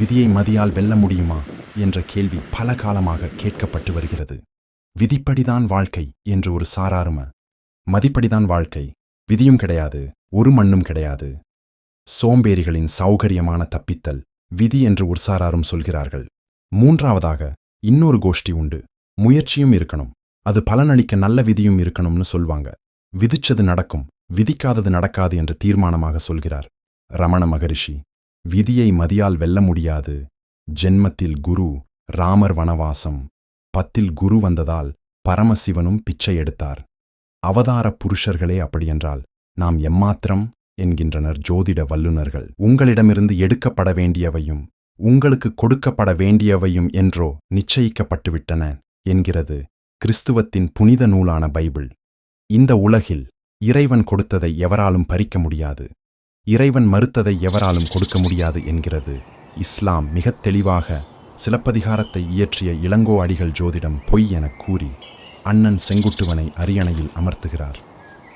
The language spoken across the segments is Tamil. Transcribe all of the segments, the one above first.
விதியை மதியால் வெல்ல முடியுமா? என்ற கேள்வி பல காலமாக கேட்கப்பட்டு வருகிறது. விதிப்படிதான் வாழ்க்கை என்று ஒரு சாராரும. மதிப்படிதான் வாழ்க்கை. விதியும் கிடையாது ஒரு மண்ணும் கிடையாது. சோம்பேறிகளின் சௌகரியமான தப்பித்தல் விதி என்று ஒரு சாராரும் சொல்கிறார்கள். மூன்றாவதாக இன்னொரு கோஷ்டி உண்டு. முயற்சியும் இருக்கணும். அது பலனளிக்க நல்ல விதியும் இருக்கணும்னு சொல்வாங்க. விதிச்சது நடக்கும் விதிக்காதது நடக்காது என்று தீர்மானமாக சொல்கிறார் ரமண மகரிஷி. விதியை மதியால் வெல்ல முடியாது. ஜென்மத்தில் குரு ராமர் வனவாசம். பத்தில் குரு வந்ததால் பரமசிவனும் பிச்சை எடுத்தார். அவதார புருஷர்களே அப்படியென்றால் நாம் எம்மாத்திரம் என்கின்றனர் ஜோதிட வல்லுநர்கள். உங்களிடமிருந்து எடுக்கப்பட வேண்டியவையும் உங்களுக்கு கொடுக்கப்பட வேண்டியவையும் என்றோ நிச்சயிக்கப்பட்டுவிட்டன என்கிறது கிறிஸ்துவத்தின் புனித நூலான பைபிள். இந்த உலகில் இறைவன் கொடுத்ததை எவராலும் பறிக்க முடியாது. இறைவன் மறுத்ததை எவராலும் கொடுக்க முடியாது என்கிறது. இஸ்லாம் மிகத் தெளிவாக சிலப்பதிகாரத்தை இயற்றிய இளங்கோ அடிகள் ஜோதிடம் பொய் எனக் கூறி அண்ணன் செங்குட்டுவனை அரியணையில் அமர்த்துகிறார்.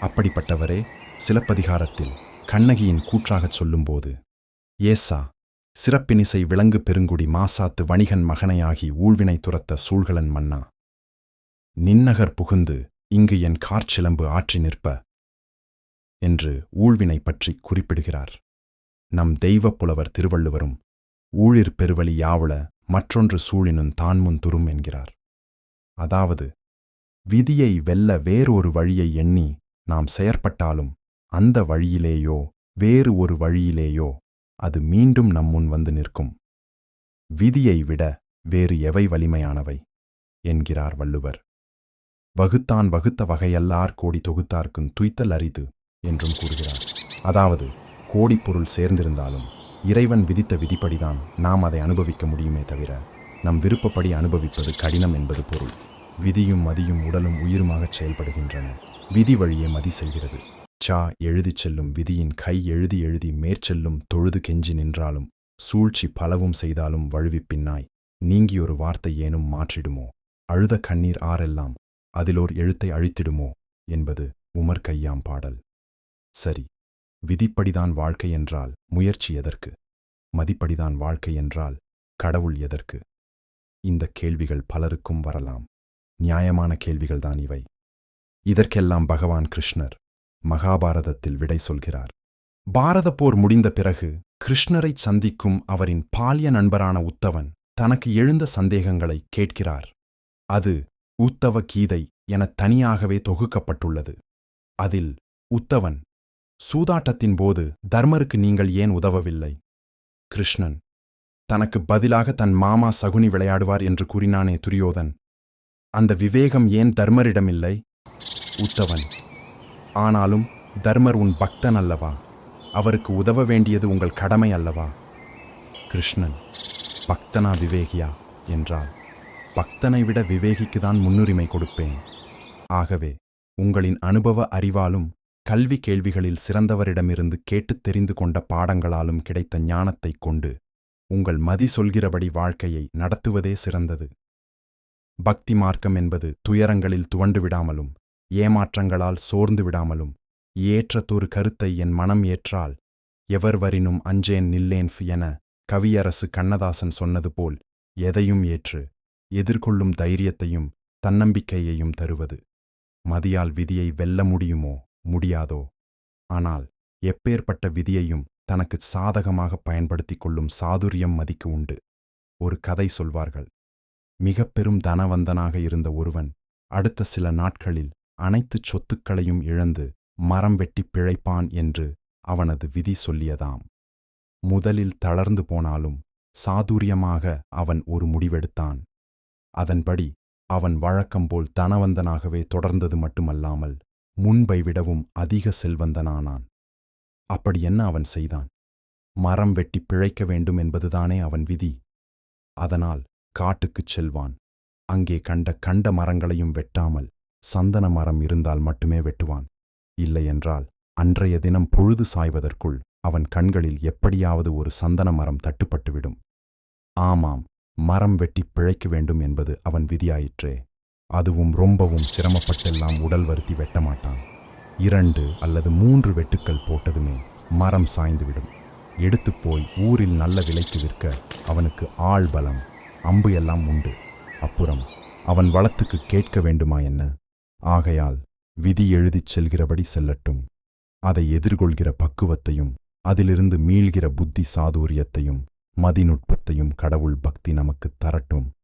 அப்படிப்பட்டவரே சிலப்பதிகாரத்தில் கண்ணகியின் கூற்றாகச் சொல்லும்போது ஏசா சிறப்பினிசை விலங்கு பெருங்குடி மாசாத்து வணிகன் மகனையாகி ஊழ்வினை துரத்த சூழ்கலன் மன்னா. நின்னகர் புகுந்து இங்கு என் கார்ச்சிலம்பு ஆற்றி நிற்ப என்று ஊழ்வினை பற்றி குறிப்பிடுகிறார். நம் தெய்வப் புலவர் திருவள்ளுவரும் ஊழிற் பெருவழி யாவுள மற்றொன்று சூழினும் தான்முன் துரும் என்கிறார். அதாவது விதியை வெல்ல வேறொரு வழியை எண்ணி நாம் செயற்பட்டாலும் அந்த வழியிலேயோ வேறு ஒரு வழியிலேயோ அது மீண்டும் நம்முன் வந்து நிற்கும். விதியை விட வேறு எவை வலிமையானவை? என்கிறார் வள்ளுவர். வகுத்தான் வகுத்த வகையல்லார் கோடி தொகுத்தார்க்குன் துய்த்தல் அரிது. என்றும் கூறுகிறார். அதாவது கோடிப்பொருள் சேர்ந்திருந்தாலும் இறைவன் விதித்த விதிப்படிதான் நாம் அதை அனுபவிக்க முடியுமே தவிர நம் விருப்பப்படி அனுபவிப்பது கடினம் என்பது பொருள். விதியும் மதியும் உடலும் உயிருமாகச் செயல்படுகின்றன. விதி வழியே மதி செல்கிறது. சா எழுதிச் செல்லும் விதியின் கை எழுதி எழுதி மேற்செல்லும் தொழுது கெஞ்சி நின்றாலும் சூழ்ச்சி பலவும் செய்தாலும் வழுவிப் பின்னாய் நீங்கியொரு வார்த்தை ஏனும் மாற்றிடுமோ? அழுத கண்ணீர் ஆரெல்லாம் அதிலோர் எழுத்தை அழித்திடுமோ? என்பது உமர் கையாம் பாடல். சரி விதிப்படிதான் வாழ்க்கை என்றால் முயற்சி எதற்கு? மதிப்படிதான் வாழ்க்கை என்றால் கடவுள் எதற்கு? இந்த கேள்விகள் பலருக்கும் வரலாம். நியாயமான கேள்விகள்தான் இவை. இதற்கெல்லாம் பகவான் கிருஷ்ணர் மகாபாரதத்தில் விடை சொல்கிறார். பாரத போர் முடிந்த பிறகு கிருஷ்ணரைச் சந்திக்கும் அவரின் பால்ய நண்பரான உத்தவன் தனக்கு எழுந்த சந்தேகங்களை கேட்கிறார். அது உத்தவ கீதை எனத் தனியாகவே தொகுக்கப்பட்டுள்ளது. அதில் உத்தவன் சூதாட்டத்தின் போது தர்மருக்கு நீங்கள் ஏன் உதவவில்லை? கிருஷ்ணன் தனக்கு பதிலாக தன் மாமா சகுனி விளையாடுவார் என்று கூறினானே துரியோதன். அந்த விவேகம் ஏன் தர்மரிடமில்லை? உத்தவன் ஆனாலும் தர்மர் உன் பக்தன் அல்லவா? அவருக்கு உதவ வேண்டியது உங்கள் கடமை அல்லவா? கிருஷ்ணன் பக்தனா விவேகியா? என்றால் பக்தனை விட விவேகிக்குதான் முன்னுரிமை கொடுப்பேன். ஆகவே உங்களின் அனுபவ அறிவாலும் கல்வி கேள்விகளில் சிறந்தவரிடமிருந்து கேட்டுத் தெரிந்து கொண்ட பாடங்களாலும் கிடைத்த ஞானத்தைக் கொண்டு உங்கள் மதி சொல்கிறபடி வாழ்க்கையை நடத்துவதே சிறந்தது. பக்தி மார்க்கம் என்பது துயரங்களில் துவண்டு விடாமலும் ஏமாற்றங்களால் சோர்ந்து விடாமலும் ஏற்றத்தொரு கருத்தை என் மனம் ஏற்றால் எவர் வரினும் அஞ்சேன் நில்லேன்ஃப் என கவியரசு கண்ணதாசன் சொன்னது போல் எதையும் ஏற்று எதிர்கொள்ளும் தைரியத்தையும் தன்னம்பிக்கையையும் தருவது. மதியால் விதியை வெல்ல முடியுமோ? முடியாதோ? ஆனால் எப்பேற்பட்ட விதியையும் தனக்கு சாதகமாக பயன்படுத்திக் கொள்ளும் சாதுரியம் மதிக்கு உண்டு. ஒரு கதை சொல்வார்கள் மிக பெரும் தனவந்தனாக இருந்த ஒருவன் அடுத்த சில நாட்களில் அனைத்துச் சொத்துக்களையும் இழந்து மரம் வெட்டிப் பிழைப்பான் என்று அவனது விதி சொல்லியதாம். முதலில் தளர்ந்து போனாலும் சாதுரியமாக அவன் ஒரு முடிவெடுத்தான். அதன்படி அவன் வழக்கம்போல் தனவந்தனாகவே தொடர்ந்தது மட்டுமல்லாமல் முன்பை விடவும் அதிக செல்வந்தனானான். அப்படி என்ன அவன் செய்தான்? மரம் வெட்டி பிழைக்க வேண்டும் என்பதுதானே அவன் விதி. அதனால் காட்டுக்குச் செல்வான். அங்கே கண்ட கண்ட மரங்களையும் வெட்டாமல் சந்தன மரம் இருந்தால் மட்டுமே வெட்டுவான். இல்லையென்றால் அன்றைய தினம் பொழுது சாய்வதற்குள் அவன் கண்களில் எப்படியாவது ஒரு சந்தன மரம் தட்டுப்பட்டுவிடும். ஆமாம் மரம் வெட்டி பிழைக்க வேண்டும் என்பது அவன் விதியாயிற்றே. அதுவும் ரொம்பவும் சிரமப்பட்டெல்லாம் உடல் வருத்தி வெட்ட மாட்டான் இரண்டு அல்லது மூன்று வெட்டுக்கள் போட்டதுமே மரம் சாய்ந்துவிடும். எடுத்து போய் ஊரில் நல்ல விலைக்கு விற்க அவனுக்கு ஆள் பலம் அம்பு எல்லாம் உண்டு. அப்புறம் அவன் வளத்துக்கு கேட்க வேண்டுமா என்ன? ஆகையால் விதி எழுதிச் செல்கிறபடி செல்லட்டும். அதை எதிர்கொள்கிற பக்குவத்தையும் அதிலிருந்து மீள்கிற புத்தி சாதுரியத்தையும் மதிநுட்பத்தையும் கடவுள் பக்தி நமக்கு தரட்டும்.